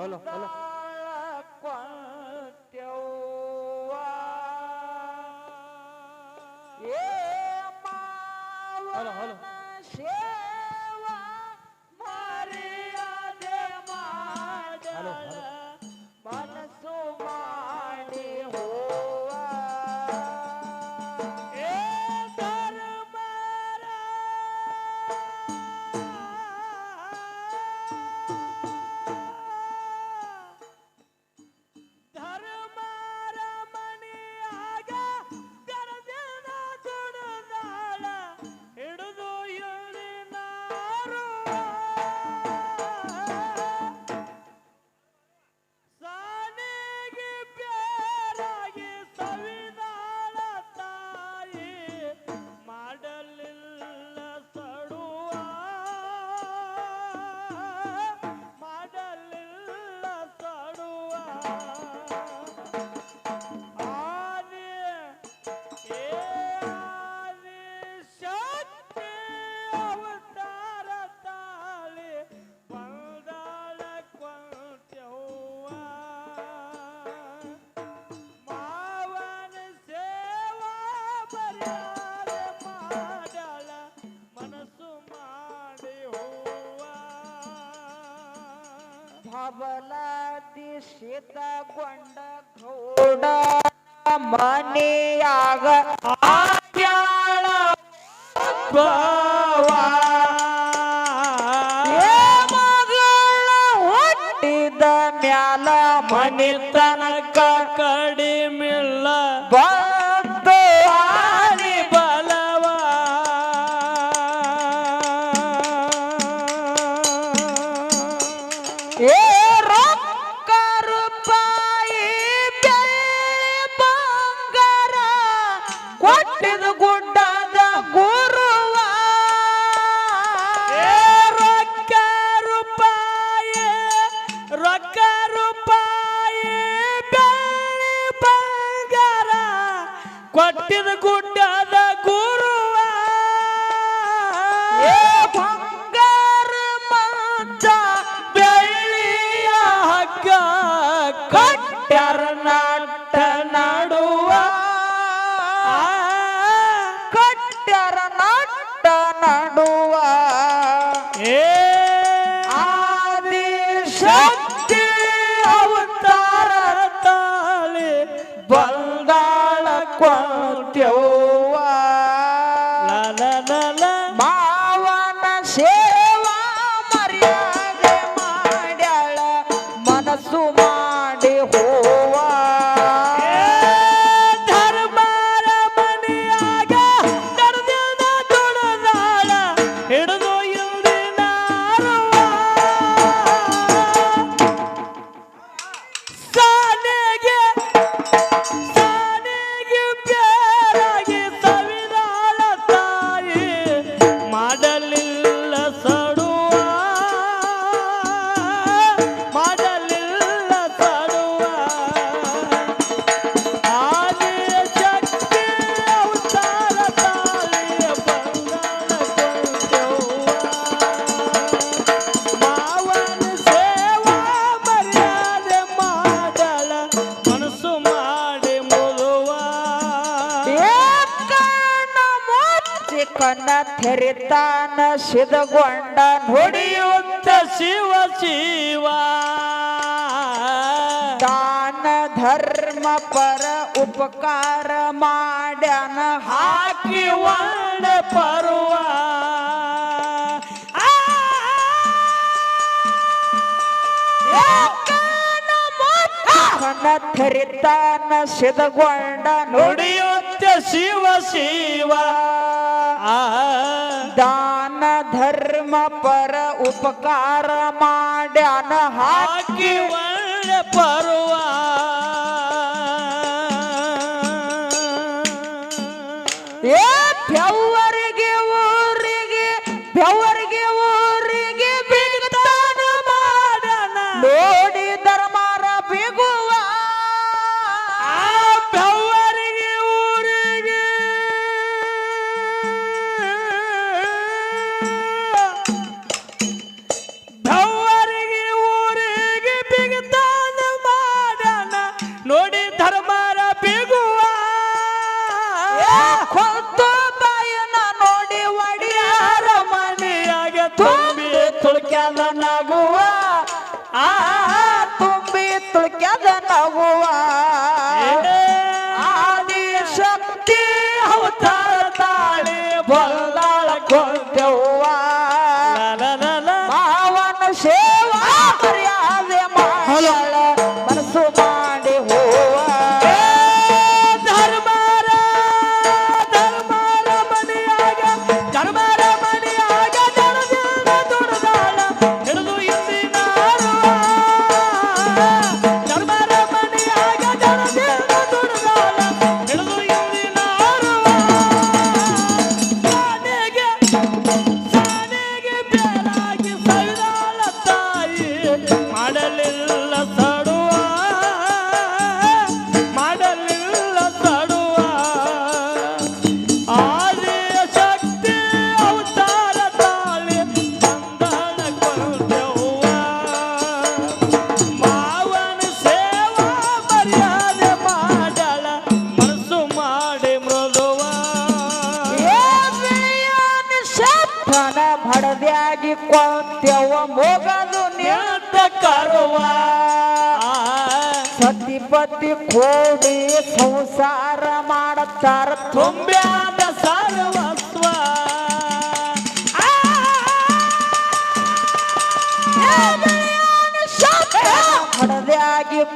Hola, hola. God ಕನ್ನ ತೆರಿತಾನ ಸಿದಗೊಂಡ ನುಡಿಯುತ್ತ ಶಿವ ಶಿವ. ದಾನ ಧರ್ಮ ಪರ ಉಪಕಾರ ಮಾಡ್ಯಾನ ಹಾಕಿ ಒಂದ ಪರ್ವ. ಕನ್ನ ತೆರಿತಾನ ಸಿದಗೊಂಡ ನುಡಿಯುತ್ತ ಶಿವ ಶಿವ. ಉಪಕಾರ ಮಾಡ್ಯಾನ ಹಾಕಿ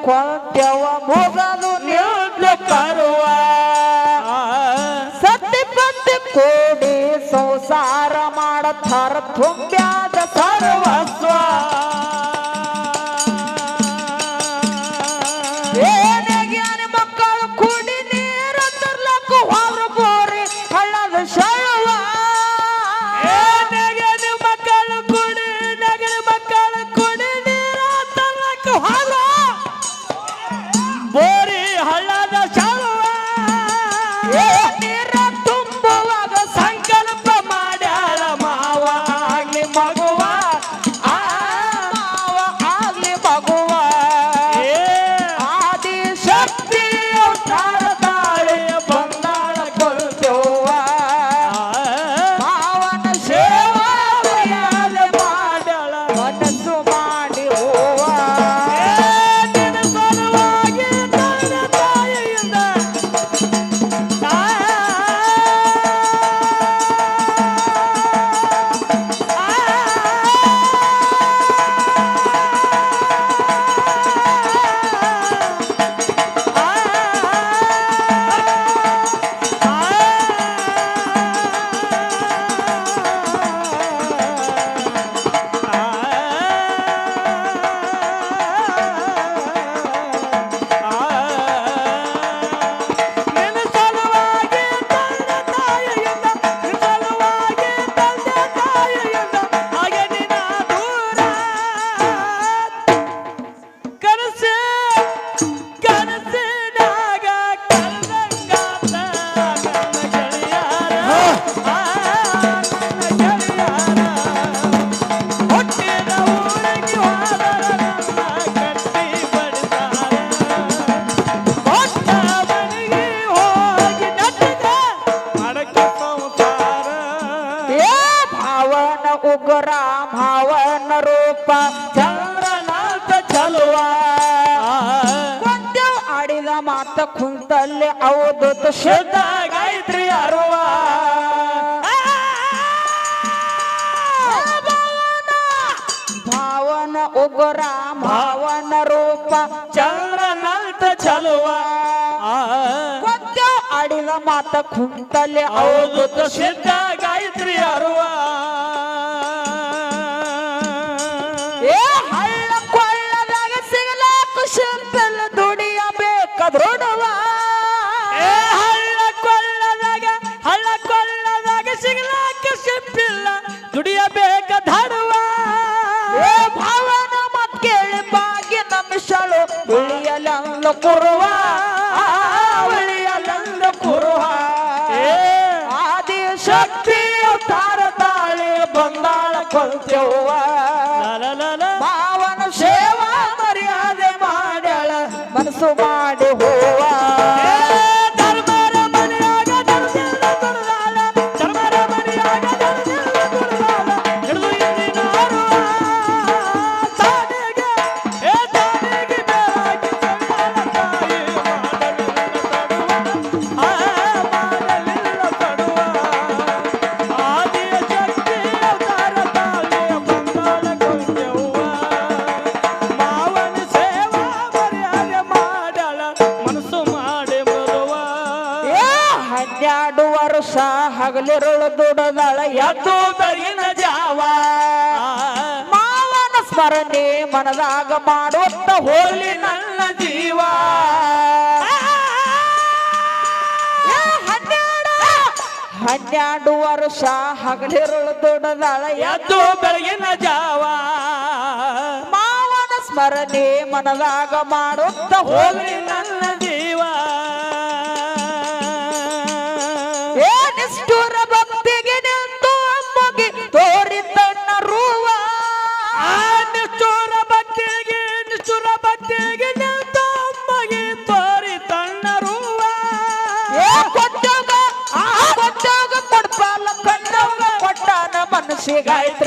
ಕೊಟ್ಟೆವ ಮೊದಲು ನೀಡ್ಲು ಕರುವ ಸತ್ಯ ಪತ್ತೆ ಕೂಡಿ ಸಂಸಾರ ಮಾಡತ್ತಾರ ತುಂಬ್ಯಾದ ಸರ್ವಸ್ವ. उगरा भावन रूप चंद्रनाथ चलवा कोणत्या आडीला मात खुंतले अवधूत श्रद्धा गायत्री अरुवा भावन उगरा भावन रूप चंद्रनाथ चलवा कोणत्या आडीला मात खुंतले अवधूत श्रद्धा ಕುರುವ ಅವಳಿಯ ನಂದ ಕುರುವ ಆದಿ ಶಕ್ತಿ ತಾರ ತಾಳೆ ಬಂದಾಳ ಕೊಲ್ತೇವ ಭಾವನ ಸೇವಾ ಮರ್ಯಾದೆ ಮಾಡ್ಯಾಳ. ಮನಸ್ಸು ಮಾಡಿ ಜಾವ. ಮಾವನ ಸ್ಮರಣೆ ಮನದಾಗ ಮಾಡುತ್ತ ಹೋಲಿ ನನ್ನ ಜೀವ. ಹನ್ನೆರಡು ವರ್ಷ ಹಗಲಿರುಳು ದುಡದಾಳ ಎದ್ದು ಬೆಳಗಿನ ಜಾವ. ಮಾವನ ಸ್ಮರಣೆ ಮನದಾಗ ಮಾಡುತ್ತ ಹೋಲಿ ನನ್ನ llega este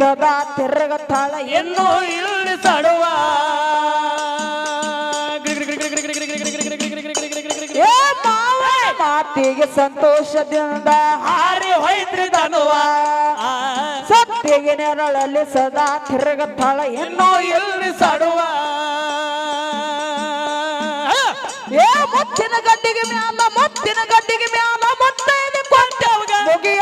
ಸದಾ ತೆರಗತ್ತಾಳ ಎಂದು ಇಳಿಸಡುವ ಮಾತಿಗೆ ಸಂತೋಷದಿಂದ ಹಾರಿ ಹೊಯ್ತ್ರಿ ತನುವ ಸತ್ತಿಗೆ ನೆರಳಲ್ಲಿ ಸದಾ ತಿರುಗುತ್ತಾಳ ಎಂದು ಇಳಿಸಡುವ ಏ ಮುತ್ತಿನ ಗಡ್ಡಿಗೆ ಮ್ಯಾಲ ಮುತ್ತಿನ ಗಡ್ಡಿಗೆ ಮ್ಯಾಲ, ಮುತ್ತೈದು ಕೊಟ್ಟೆವಗ ಮುಗಿಯ